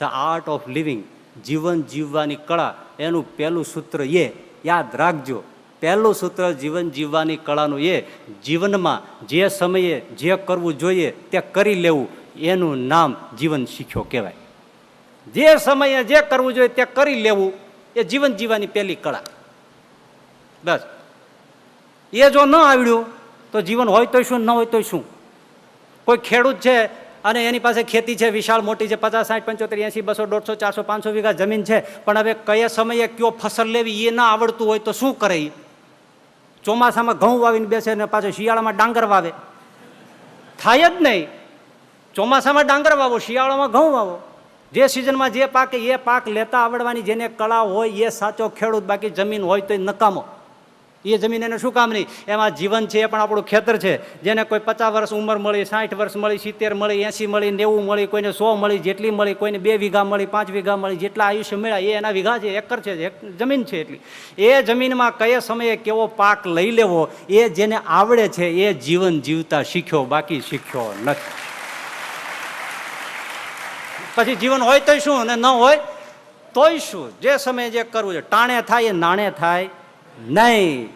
The art of living, જીવન જીવવાની કળા, એનું પહેલું સૂત્ર એ, યાદ રાખજો. પહેલું સૂત્ર જીવન જીવવાની કળાનું એ, જીવનમાં જે સમયે જે કરવું જોઈએ તે કરી લેવું, એનું નામ જીવન શીખ્યો કહેવાય. જે સમયે જે કરવું જોઈએ તે કરી લેવું, એ જીવન જીવવાની પહેલી કળા. બસ. એ જો ન આવડ્યું, તો જીવન હોય તો શું, ન હોય તો શું? કોઈ ખેડૂત છે અને એની પાસે ખેતી છે, વિશાળ મોટી છે, પચાસ, સાઠ, પંચોતેર, એંસી, બસો, દોઢસો, ચારસો, પાંચસો વીઘા જમીન છે. પણ હવે કયા સમયે કયો ફસલ લેવી એ ના આવડતું હોય તો શું કરે એ ચોમાસામાં ઘઉં વાવીને બેસે ને પાછો શિયાળામાં ડાંગર વાવે. થાય જ નહીં. ચોમાસામાં ડાંગર વાવો, શિયાળામાં ઘઉં વાવો. જે સિઝનમાં જે પાકે એ પાક લેતા આવડવાની જેને કળા હોય એ સાચો ખેડૂત, બાકી જમીન હોય તો નકામો. એ જમીન એને શું કામ નહીં? એમાં જીવન છે, એ પણ આપણું ખેતર છે. જેને કોઈ પચાસ વર્ષ ઉંમર મળી, સાઠ વર્ષ મળી, સિત્તેર મળી, એંસી મળી, નેવું મળી, કોઈને સો મળી, જેટલી મળી, કોઈને બે વીઘા મળી, પાંચ વીઘા મળી, જેટલા આયુષ્ય મળ્યા, એ એના વીઘા છે, એકર છે જમીન છે એટલી. એ જમીનમાં કયા સમયે કેવો પાક લઈ લેવો, એ જેને આવડે છે, એ જીવન જીવતા શીખ્યો, બાકી શીખ્યો નથી. પછી જીવન હોય તોય શું અને ન હોય તોય શું? જે સમયે જે કરવું છે, ટાણે થાય એ નાણે થાય. નહીં.